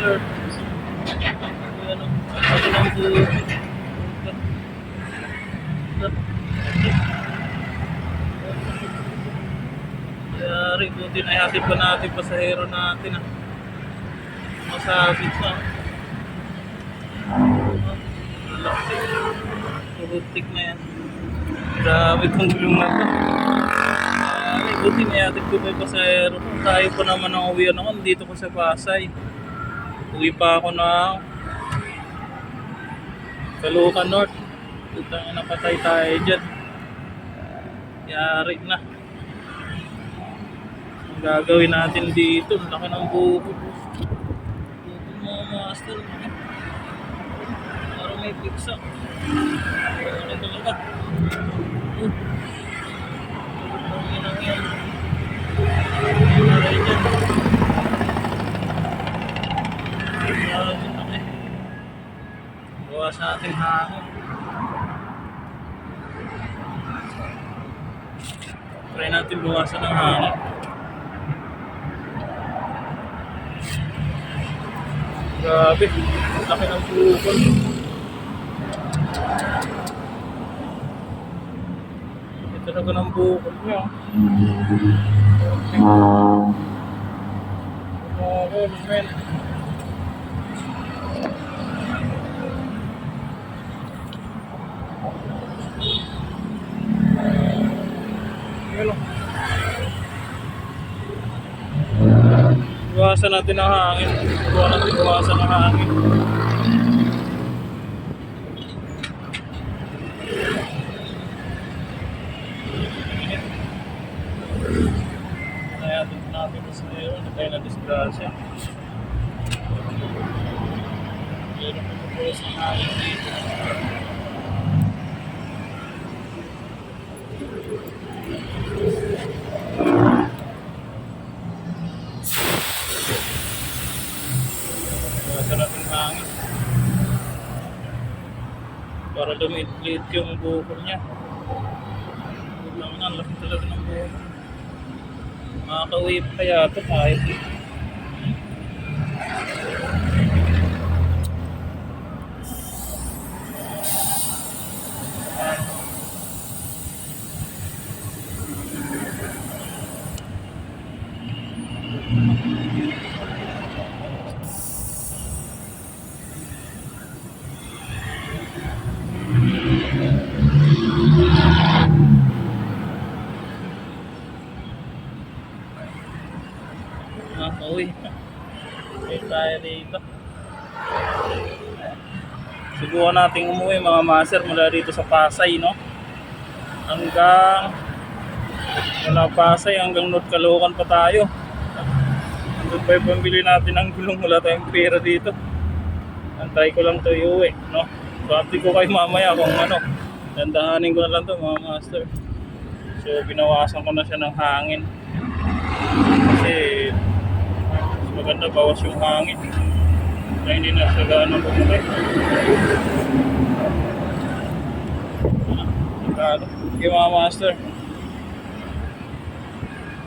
master. Ano, ano lang po. Yari, buti na ihatid pa natin pasahero natin ah. Masabit na. Purutik na yan. Grabe itong gulong na to. Yari, buti na ihatid ko yung pasahero. Tayo pa naman ang uwi ako. Dito ko sa Pasay. Uwi pa ako na Caloocan North. Tutang na patay tayo dyan. Yari na. Ang gagawin natin dito, laki ng buko. Buko mga master. Parang may pizza. Ano talaga? Uh. Na eh. Bawas natin hangin. Try natin bawasan ng hangin. Grabe, laki ng bukol. Ito talaga ng bukol niya. Bukol, men. Iwasan natin ang hangin. Iwasan natin iwasan ang hangin. Dito natin na tayo sa hangin dito. Iwasan Para lumit-lit yung bukol niya. Na, laki talaga ng. Makakauwi pa kaya ito makakauwi. Uwi tayo dito. Subukan natin umuwi mga master mula dito sa Pasay, no? Hanggang mula Pasay hanggang North Caloocan pa tayo. Doon pa yung pambili natin ng gulong wala tayong pera dito. Antay ko lang to iuwi, no? So ko kayo mamaya kung ano. Dandahanin ko na lang to mga master. So binawasan ko na siya ng hangin. Kasi mas maganda bawas yung hangin. Na hindi na siya gaano bumukay. Magkano? Okay mga master.